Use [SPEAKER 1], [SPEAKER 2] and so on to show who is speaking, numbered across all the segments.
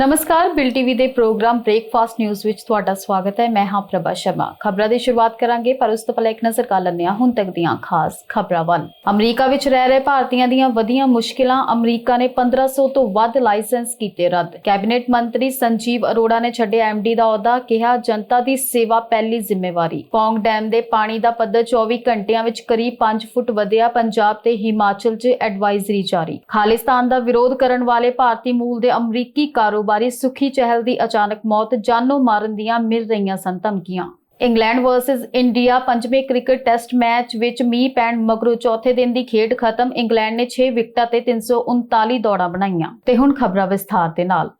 [SPEAKER 1] ਨਮਸਕਾਰ, bill TV ਦੇ program breakfast news ਵਿੱਚ ਤੁਹਾਡਾ ਸਵਾਗਤ ਹੈ। ਮੈਂ ਹਾਂ ਪ੍ਰਭਾ ਸ਼ਰਮਾ। ਖਬਰਾਂ ਦੀ ਸ਼ੁਰੂਆਤ ਕਰਾਂਗੇ, ਪਰ ਉਸ ਤੋਂ ਪਹਿਲਾਂ ਇੱਕ ਨਜ਼ਰ ਕਰ ਲੈਂਦੇ ਹਾਂ ਹੁਣ ਤੱਕ ਦੀਆਂ ਖਾਸ ਖਬਰਾਂ ਵੱਲ। ਅਮਰੀਕਾ ਵਿੱਚ ਰਹਿ ਰਹੇ ਭਾਰਤੀਆਂ ਦੀਆਂ ਵਧੀਆਂ ਮੁਸ਼ਕਿਲਾਂ ਅਮਰੀਕਾ ਨੇ 1500 ਤੋਂ ਵੱਧ ਲਾਇਸੈਂਸ ਕੀਤੇ ਰੱਦ। ਕੈਬਨਿਟ ਮੰਤਰੀ ਸੰਜੀਵ ਅਰੋੜਾ ਨੇ ਛੱਡਿਆ ਐਮਡੀ ਦਾ ਅਹੁਦਾ, ਕਿਹਾ ਜਨਤਾ ਦੀ ਸੇਵਾ ਪਹਿਲੀ ਜ਼ਿੰਮੇਵਾਰੀ। ਪੌਂਗ ਡੈਮ ਦੇ ਪਾਣੀ ਦਾ ਪੱਧਰ 24 ਘੰਟਿਆਂ ਵਿੱਚ ਕਰੀਬ 5 ਫੁੱਟ ਵਧਿਆ। ਪੰਜਾਬ ਤੇ ਹਿਮਾਚਲ 'ਚ ਐਡਵਾਈਜ਼ਰੀ ਜਾਰੀ। ਖਾਲਿਸਤਾਨ ਦਾ ਵਿਰੋਧ ਕਰਨ ਵਾਲੇ ਭਾਰਤੀ ਮੂਲ ਦੇ ਅਮਰੀਕੀ ਕਾਰੋਬਾਰ ਸੁਖੀ ਚਹਿਲ ਦੀ ਅਚਾਨਕ ਮੌਤ ਜਾਨੋਂ ਮਾਰਨ ਦੀਆਂ ਮਿਲ ਰਹੀਆਂ ਸਨ ਧਮਕੀਆਂ। ਇੰਗਲੈਂਡ ਵਰਸਸ ਇੰਡੀਆ ਪੰਜਵੇਂ ਕ੍ਰਿਕਟ ਟੈਸਟ ਮੈਚ ਵਿੱਚ ਮੀਂਹ ਪੈਣ ਮਗਰੋਂ ਚੌਥੇ ਦਿਨ ਦੀ ਖੇਡ ਖਤਮ, ਇੰਗਲੈਂਡ ਨੇ 6 ਵਿਕਟਾਂ ਤੇ 339 ਦੌੜਾਂ ਬਣਾਈਆਂ। ਤੇ ਹੁਣ ਖਬਰਾਂ ਵਿਸਥਾਰ ਦੇ ਨਾਲ।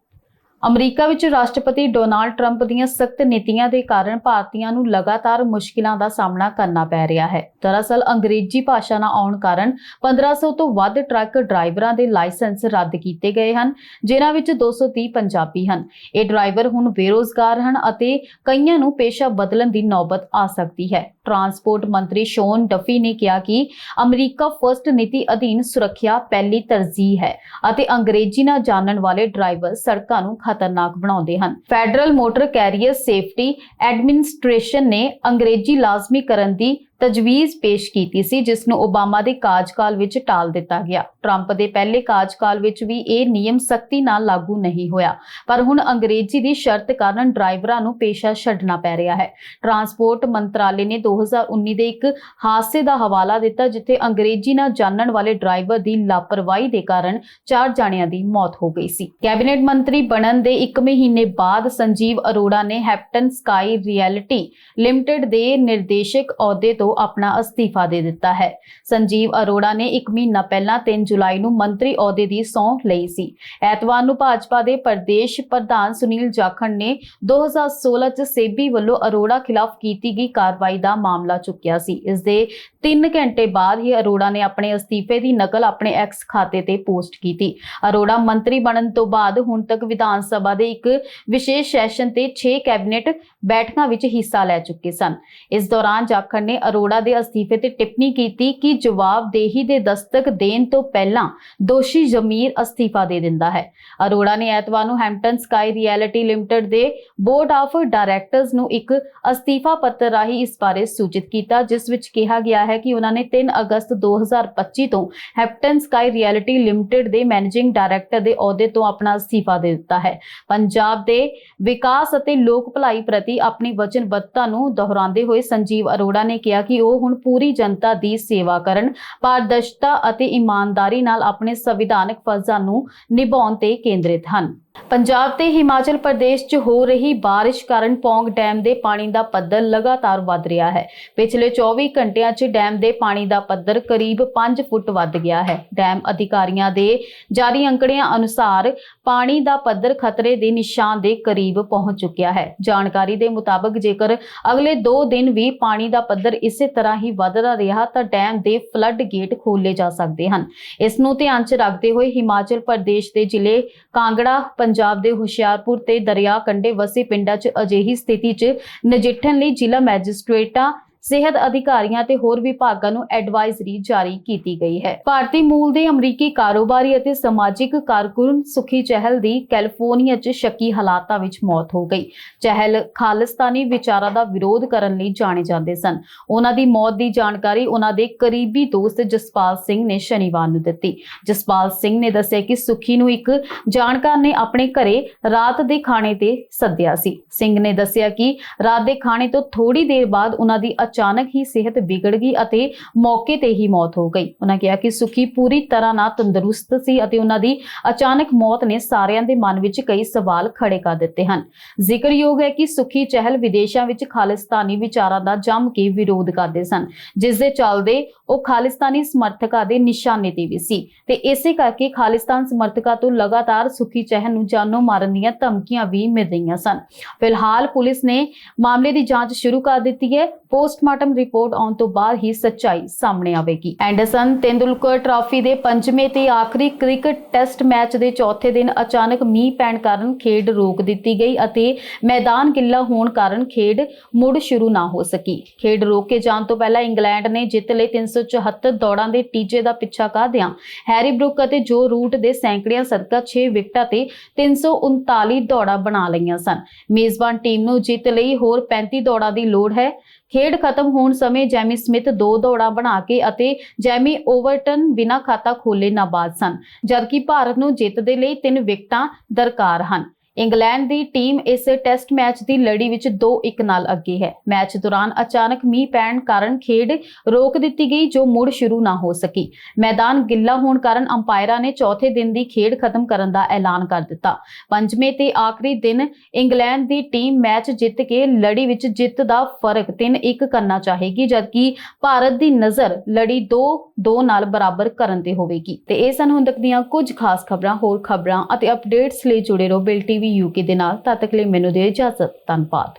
[SPEAKER 1] ਅਮਰੀਕਾ ਵਿੱਚ ਰਾਸ਼ਟਰਪਤੀ ਡੋਨਾਲਡ ਟਰੰਪ ਦੀਆਂ ਸਖਤ ਨੀਤੀਆਂ ਦੇ ਕਾਰਨ ਭਾਰਤੀਆਂ ਨੂੰ ਲਗਾਤਾਰ ਮੁਸ਼ਕਿਲਾਂ ਦਾ ਸਾਹਮਣਾ ਕਰਨਾ ਪੈ ਰਿਹਾ ਹੈ। ਦਰਅਸਲ, ਅੰਗਰੇਜ਼ੀ ਭਾਸ਼ਾ ਨਾ ਆਉਣ ਕਾਰਨ 1500 ਤੋਂ ਵੱਧ ਟਰੱਕ ਡਰਾਈਵਰਾਂ ਦੇ ਲਾਇਸੈਂਸ ਰੱਦ ਕੀਤੇ ਗਏ ਹਨ, ਜਿਨ੍ਹਾਂ ਵਿੱਚ 230 ਪੰਜਾਬੀ ਹਨ। ਇਹ ਡਰਾਈਵਰ ਹੁਣ ਬੇਰੋਜ਼ਗਾਰ ਹਨ ਅਤੇ ਕਈਆਂ ਨੂੰ ਪੇਸ਼ਾ ਬਦਲਣ ਦੀ ਨੌਬਤ ਆ ਸਕਦੀ ਹੈ। ਟਰਾਂਸਪੋਰਟ ਮੰਤਰੀ ਸ਼ੋਨ ਡਫੀ ਨੇ ਕਿਹਾ ਕਿ ਅਮਰੀਕਾ ਫਰਸਟ ਨੀਤੀ ਅਧੀਨ ਸੁਰੱਖਿਆ ਪਹਿਲੀ ਤਰਜੀਹ ਹੈ ਅਤੇ ਅੰਗਰੇਜ਼ੀ ਨਾ ਜਾਣਨ ਵਾਲੇ ਡਰਾਈਵਰ ਸੜਕਾਂ ਨੂੰ ਖਤਰਨਾਕ ਬਣਾਉਂਦੇ ਹਨ। Federal motor carrier safety administration ਨੇ ਅੰਗਰੇਜ਼ੀ ਲਾਜ਼ਮੀ ਕਰਨ ਦੀ ਤਜਵੀਜ਼ ਪੇਸ਼ ਕੀਤੀ ਸੀ, ਜਿਸ ਨੂੰ ਓਬਾਮਾ ਦੇ ਕਾਰਜਕਾਲ ਵਿੱਚ ਟਾਲ ਦਿੱਤਾ ਗਿਆ। ਟਰੰਪ ਦੇ ਪਹਿਲੇ ਕਾਰਜਕਾਲ ਵਿੱਚ ਵੀ ਇਹ ਨਿਯਮ ਸਖਤੀ ਨਾਲ ਲਾਗੂ ਨਹੀਂ ਹੋਇਆ, ਪਰ ਹੁਣ ਅੰਗਰੇਜ਼ੀ ਦੀ ਸ਼ਰਤ ਕਾਰਨ ਡਰਾਈਵਰਾਂ ਨੂੰ ਪੇਸ਼ਾ ਛੱਡਣਾ ਪੈ ਰਿਹਾ ਹੈ। ਟਰਾਂਸਪੋਰਟ ਮੰਤਰਾਲੇ ਨੇ 2019 ਦੇ ਇੱਕ ਹਾਦਸੇ ਦਾ ਹਵਾਲਾ ਦਿੱਤਾ, ਜਿੱਥੇ ਅੰਗਰੇਜ਼ੀ ਨਾ ਜਾਣਨ ਵਾਲੇ ਡਰਾਈਵਰ ਦੀ ਲਾਪਰਵਾਹੀ ਦੇ ਕਾਰਨ ਚਾਰ ਜਾਣਿਆਂ ਦੀ ਮੌਤ ਹੋ ਗਈ ਸੀ। ਕੈਬਨਿਟ ਮੰਤਰੀ ਬਣਨ ਦੇ 1 ਮਹੀਨੇ ਬਾਅਦ ਸੰਜੀਵ ਅਰੋੜਾ ਨੇ ਹੈਪਟਨ ਸਕਾਈ ਰਿਐਲਿਟੀ ਲਿਮਟਿਡ ਦੇ ਨਿਰਦੇਸ਼ਕ ਅਹੁਦੇ ਤੋਂ ਆਪਣਾ ਅਸਤੀਫਾ ਦੇ ਦਿੱਤਾ ਹੈ। ਸੰਜੀਵ ਅਰੋੜਾ ਨੇ 1 ਮਹੀਨਾ ਪਹਿਲਾਂ 3 ਜੁਲਾਈ ਨੂੰ ਮੰਤਰੀ ਅਹੁਦੇ ਦੀ ਸਹੁੰ ਲਈ ਸੀ। ਐਤਵਾਰ ਨੂੰ ਭਾਜਪਾ ਦੇ ਪ੍ਰਦੇਸ਼ ਪ੍ਰਧਾਨ ਸੁਨੀਲ ਜਾਖੜ ਨੇ 2016 ਚ ਸੇਬੀ ਵੱਲੋਂ ਅਰੋੜਾ ਖਿਲਾਫ ਕੀਤੀ ਗਈ ਕਾਰਵਾਈ ਦਾ ਮਾਮਲਾ ਚੁੱਕਿਆ ਸੀ। ਇਸ ਦੇ 3 ਘੰਟੇ ਬਾਅਦ ਹੀ ਅਰੋੜਾ ਨੇ ਆਪਣੇ ਅਸਤੀਫੇ ਦੀ ਨਕਲ ਆਪਣੇ ਐਕਸ ਖਾਤੇ ਤੇ ਪੋਸਟ ਕੀਤੀ। ਅਰੋੜਾ ਮੰਤਰੀ ਬਣਨ ਤੋਂ ਬਾਅਦ ਹੁਣ ਤੱਕ ਵਿਧਾਨ ਸਭਾ ਦੇ ਇੱਕ ਵਿਸ਼ੇਸ਼ ਸੈਸ਼ਨ ਤੇ 6 ਕੈਬਨਿਟ ਬੈਠਕਾਂ ਵਿੱਚ ਹਿੱਸਾ ਲੈ ਚੁੱਕੇ ਸਨ। ਇਸ ਦੌਰਾਨ ਜਾਖੜ ਨੇ ਅਰੋੜਾ ਦੇ ਅਸਤੀਫੇ ਤੇ ਟਿੱਪਣੀ ਕੀਤੀ ਕਿ ਜਵਾਬਦੇਹੀ ਦੇ ਦਸਤਕ ਦੇਣ ਤੋਂ ਪਹਿਲਾਂ ਦੋਸ਼ੀ ਜ਼ਮੀਰ ਅਸਤੀਫਾ ਦੇ ਦਿੰਦਾ ਹੈ। ਅਰੋੜਾ ਨੇ ਐਤਵਾਰ ਨੂੰ ਹੈਂਪਟਨ ਸਕਾਈ ਰਿਐਲਿਟੀ ਲਿਮਟਿਡ ਦੇ ਬੋਰਡ ਆਫ ਡਾਇਰੈਕਟਰਸ ਨੂੰ ਇੱਕ ਅਸਤੀਫਾ ਪੱਤਰ ਰਾਹੀਂ ਇਸ ਬਾਰੇ ਸੂਚਿਤ ਕੀਤਾ, ਜਿਸ ਵਿੱਚ ਕਿਹਾ ਗਿਆ ਹੈ ਕਿ ਉਹਨਾਂ ਨੇ 3 ਅਗਸਤ 2025 ਤੋਂ ਹੈਂਪਟਨ ਸਕਾਈ ਰਿਐਲਿਟੀ ਲਿਮਟਿਡ ਦੇ ਮੈਨੇਜਿੰਗ ਡਾਇਰੈਕਟਰ ਦੇ ਅਹੁਦੇ ਤੋਂ ਆਪਣਾ ਅਸਤੀਫਾ ਦੇ ਦਿੱਤਾ ਹੈ। ਪੰਜਾਬ ਦੇ ਵਿਕਾਸ ਅਤੇ ਲੋਕ ਭਲਾਈ ਪ੍ਰਤੀ ਆਪਣੀ ਵਚਨਬੱਧਤਾ ਨੂੰ ਦੁਹਰਾਉਂਦੇ ਹੋਏ ਸੰਜੀਵ ਅਰੋੜਾ ਨੇ ਕਿਹਾ ਕਿ ਉਹ ਹੁਣ ਪੂਰੀ ਜਨਤਾ ਦੀ ਸੇਵਾ ਕਰਨ, ਪਾਰਦਰਸ਼ਤਾ ਅਤੇ ਇਮਾਨਦਾਰੀ ਨਾਲ ਆਪਣੇ ਸੰਵਿਧਾਨਕ ਫਰਜ਼ਾਂ ਨੂੰ ਨਿਭਾਉਣ ਤੇ ਕੇਂਦਰਿਤ ਹਨ। ਪੰਜਾਬ ਤੇ ਹਿਮਾਚਲ ਪ੍ਰਦੇਸ਼ 'ਚ ਹੋ ਰਹੀ ਬਾਰਿਸ਼ ਕਾਰਨ ਪੌਂਗ ਡੈਮ ਦੇ ਪਾਣੀ ਦਾ ਪੱਧਰ ਲਗਾਤਾਰ ਵਧ ਰਿਹਾ ਹੈ। ਪਿਛਲੇ 24 ਘੰਟਿਆਂ 'ਚ ਡੈਮ ਦੇ ਪਾਣੀ ਦਾ ਪੱਧਰ ਕਰੀਬ 5 ਫੁੱਟ ਵੱਧ ਗਿਆ ਹੈ। ਡੈਮ ਅਧਿਕਾਰੀਆਂ ਦੇ ਜਾਰੀ ਅੰਕੜਿਆਂ ਅਨੁਸਾਰ ਪਾਣੀ ਦਾ ਪੱਧਰ ਖਤਰੇ ਦੇ ਨਿਸ਼ਾਨ ਦੇ ਕਰੀਬ ਪਹੁੰਚ ਚੁੱਕਿਆ ਹੈ। ਜਾਣਕਾਰੀ ਦੇ ਮੁਤਾਬਕ ਜੇਕਰ ਅਗਲੇ 2 ਦਿਨ ਵੀ ਪਾਣੀ ਦਾ ਪੱਧਰ ਇਸੇ ਤਰ੍ਹਾਂ ਹੀ ਵਧਦਾ ਰਿਹਾ ਤਾਂ ਡੈਮ ਦੇ ਫਲੱਡ ਗੇਟ ਖੋਲੇ ਜਾ ਸਕਦੇ ਹਨ। ਇਸ ਨੂੰ ਧਿਆਨ 'ਚ ਰੱਖਦੇ ਹੋਏ ਹਿਮਾਚਲ ਪ੍ਰਦੇਸ਼ ਦੇ ਜ਼ਿਲ੍ਹੇ ਕਾਂਗੜਾ, ਪੰਜਾਬ ਦੇ ਹੁਸ਼ਿਆਰਪੁਰ ਤੇ ਦਰਿਆ ਕੰਢੇ ਵਸੇ ਪਿੰਡਾਂ 'ਚ ਅਜਿਹੀ ਸਥਿਤੀ 'ਚ ਨਜਿੱਠਣ ਲਈ ਜ਼ਿਲ੍ਹਾ ਮੈਜਿਸਟ੍ਰੇਟਾਂ ਸਿਹਤ ਅਧਿਕਾਰੀਆਂ ਤੇ ਹੋਰ ਵਿਭਾਗਾਂ ਨੂੰ ਐਡਵਾਈਜ਼ਰੀ ਜਾਰੀ ਕੀਤੀ ਗਈ ਹੈ। ਭਾਰਤੀ ਮੂਲ ਦੇ ਅਮਰੀਕੀ ਕਾਰੋਬਾਰੀ ਅਤੇ ਸਮਾਜਿਕ ਕਾਰਕੁਨ ਸੁਖੀ ਚਹਿਲ ਦੀ ਕੈਲੀਫੋਰਨੀਆ 'ਚ ਸ਼ੱਕੀ ਹਾਲਾਤਾਂ ਵਿੱਚ ਮੌਤ ਹੋ ਗਈ। ਚਹਿਲ ਖਾਲਿਸਤਾਨੀ ਵਿਚਾਰਾਂ ਦਾ ਵਿਰੋਧ ਕਰਨ ਲਈ ਜਾਣੇ ਜਾਂਦੇ ਸਨ। ਉਹਨਾਂ ਦੀ ਮੌਤ ਦੀ ਜਾਣਕਾਰੀ ਉਹਨਾਂ ਦੇ ਕਰੀਬੀ ਦੋਸਤ ਜਸਪਾਲ ਸਿੰਘ ਨੇ ਸ਼ਨੀਵਾਰ ਨੂੰ ਦਿੱਤੀ। ਜਸਪਾਲ ਸਿੰਘ ਨੇ ਦੱਸਿਆ ਕਿ ਸੁਖੀ ਨੂੰ ਇੱਕ ਜਾਣਕਾਰ ਨੇ ਆਪਣੇ ਘਰੇ ਰਾਤ ਦੇ ਖਾਣੇ ਤੇ ਸੱਦਿਆ ਸੀ। ਸਿੰਘ ਨੇ ਦੱਸਿਆ ਕਿ ਰਾਤ ਦੇ ਖਾਣੇ ਤੋਂ ਥੋੜੀ ਦੇਰ ਬਾਅਦ ਉਹਨਾਂ ਦੀ ਅਚਾਨਕ ਹੀ ਸਿਹਤ ਵਿਗੜ ਗਈ ਅਤੇ ਮੌਕੇ ਤੇ ਹੀ ਮੌਤ ਹੋ ਗਈ। ਉਹਨਾਂ ਕਿਹਾ ਕਿ ਸੁਖੀ ਪੂਰੀ ਤਰ੍ਹਾਂ ਨਾਲ ਤੰਦਰੁਸਤ ਸੀ ਅਤੇ ਉਹਨਾਂ ਦੀ ਅਚਾਨਕ ਮੌਤ ਨੇ ਸਾਰਿਆਂ ਦੇ ਮਨ ਵਿੱਚ ਕਈ ਸਵਾਲ ਖੜੇ ਕਰ ਦਿੱਤੇ ਹਨ। ਜ਼ਿਕਰਯੋਗ ਹੈ ਕਿ ਸੁਖੀ ਚਹਿਲ ਵਿਦੇਸ਼ਾਂ ਵਿੱਚ ਖਾਲਿਸਤਾਨੀ ਵਿਚਾਰਾਂ ਦਾ ਜੰਮ ਕੇ ਵਿਰੋਧ ਕਰਦੇ ਸਨ, ਜਿਸ ਦੇ ਚੱਲਦੇ ਉਹ ਖਾਲਿਸਤਾਨੀ ਸਮਰਥਕਾਂ ਦੇ ਨਿਸ਼ਾਨੇ ਤੇ ਵੀ ਸੀ। ਤੇ ਇਸੇ ਕਰਕੇ ਖਾਲਿਸਤਾਨ ਸਮਰਥਕਾਂ ਤੋਂ ਲਗਾਤਾਰ ਸੁਖੀ ਚਹਿਲ ਨੂੰ ਜਾਨੋਂ ਮਾਰਨ ਦੀਆਂ ਧਮਕੀਆਂ ਵੀ ਮਿਲ ਰਹੀਆਂ ਸਨ। ਫਿਲਹਾਲ ਪੁਲਿਸ ਨੇ ਮਾਮਲੇ ਦੀ ਜਾਂਚ ਸ਼ੁਰੂ ਕਰ ਦਿੱਤੀ ਹੈ। ਪੋਸਟ ਪੋਸਟਮਾਰਟਮ ਰਿਪੋਰਟ ਆਉਣ ਤੋਂ ਬਾਅਦ ਹੀ ਸੱਚਾਈ ਸਾਹਮਣੇ ਆਵੇਗੀ। ਐਂਡਰਸਨ ਤੇਂਦੁਲਕਰ ਟਰਾਫੀ ਦੇ ਪੰਜਵੇਂ ਤੇ ਆਖਰੀ ਕ੍ਰਿਕਟ ਟੈਸਟ ਮੈਚ ਦੇ ਚੌਥੇ ਦਿਨ ਅਚਾਨਕ ਮੀਂਹ ਪੈਣ ਕਾਰਨ ਖੇਡ ਰੋਕ ਦਿੱਤੀ ਗਈ ਅਤੇ ਮੈਦਾਨ ਗਿੱਲਾ ਹੋਣ ਕਾਰਨ ਖੇਡ ਮੁੜ ਸ਼ੁਰੂ ਨਾ ਹੋ ਸਕੀ। ਖੇਡ ਰੋਕ ਕੇ ਜਾਣ ਤੋਂ ਪਹਿਲਾਂ ਇੰਗਲੈਂਡ ਨੇ ਜਿੱਤ ਲਈ 374 ਦੌੜਾਂ ਦੇ ਟੀਚੇ ਦਾ ਪਿੱਛਾ ਕਰਦਿਆਂ ਹੈਰੀ ਬਰੁੱਕ ਅਤੇ ਜੋ ਰੂਟ ਦੇ ਸੈਂਕੜਿਆਂ ਸਦਕਾ 6 ਵਿਕਟਾਂ ਤੇ 339 ਦੌੜਾਂ ਬਣਾ ਲਈਆਂ ਸਨ। ਮੇਜ਼ਬਾਨ ਟੀਮ ਨੂੰ ਜਿੱਤ ਲਈ ਹੋਰ 35 ਦੌੜਾਂ ਦੀ ਲੋੜ ਹੈ। ਖੇਡ ਖਤਮ ਹੋਣ ਸਮੇਂ ਜੈਮੀ ਸਮਿਥ ਦੋ ਦੌੜਾਂ ਬਣਾ ਕੇ ਅਤੇ ਜੈਮੀ ਓਵਰਟਨ ਬਿਨਾਂ ਖਾਤਾ ਖੋਲੇ ਨਾਬਾਦ ਸਨ, ਜਦਕਿ ਭਾਰਤ ਨੂੰ ਜਿੱਤ ਦੇ ਲਈ ਤਿੰਨ ਵਿਕਟਾਂ ਦਰਕਾਰ ਹਨ। ਇੰਗਲੈਂਡ ਦੀ ਟੀਮ ਇਸ ਟੈਸਟ ਮੈਚ ਦੀ ਲੜੀ ਵਿੱਚ 2-1 ਨਾਲ ਅੱਗੇ ਹੈ। ਮੈਚ ਦੌਰਾਨ ਅਚਾਨਕ ਮੀਂਹ ਪੈਣ ਕਾਰਨ ਖੇਡ ਰੋਕ ਦਿੱਤੀ ਗਈ ਜੋ ਮੁੜ ਸ਼ੁਰੂ ਨਾ ਹੋ ਸਕੀ। ਮੈਦਾਨ ਗਿੱਲਾ ਹੋਣ ਕਾਰਨ ਅੰਪਾਇਰਾਂ ਨੇ ਚੌਥੇ ਦਿਨ ਦੀ ਖੇਡ ਖਤਮ ਕਰਨ ਦਾ ਐਲਾਨ ਕਰ ਦਿੱਤਾ। ਪੰਜਵੇਂ ਤੇ ਆਖਰੀ ਦਿਨ ਇੰਗਲੈਂਡ ਦੀ ਟੀਮ ਮੈਚ ਜਿੱਤ ਕੇ ਲੜੀ ਵਿੱਚ ਜਿੱਤ ਦਾ ਫ਼ਰਕ 3-1 ਕਰਨਾ ਚਾਹੇਗੀ, ਜਦਕਿ ਭਾਰਤ ਦੀ ਨਜ਼ਰ ਲੜੀ 2-2 ਨਾਲ ਬਰਾਬਰ ਕਰਨ ਤੇ ਹੋਵੇਗੀ। ਤੇ ਇਹ ਸਨ ਹੁਣ ਤੱਕ ਦੀਆਂ ਕੁਝ ਖਾਸ ਖਬਰਾਂ, ਹੋਰ ਖਬਰਾਂ ਅਤੇ ਅਪਡੇਟਸ ਲਈ ਜੁੜੇ ਰਹੋ ਬਿਲਟੀ ਟੀਵੀ ਯੂਕੇ ਦੇ ਨਾਲ ਤਦ ਤੱਕ ਲਈ ਮੈਨੂੰ ਦੇ ਇਜਾਜ਼ਤ। ਧੰਨਵਾਦ।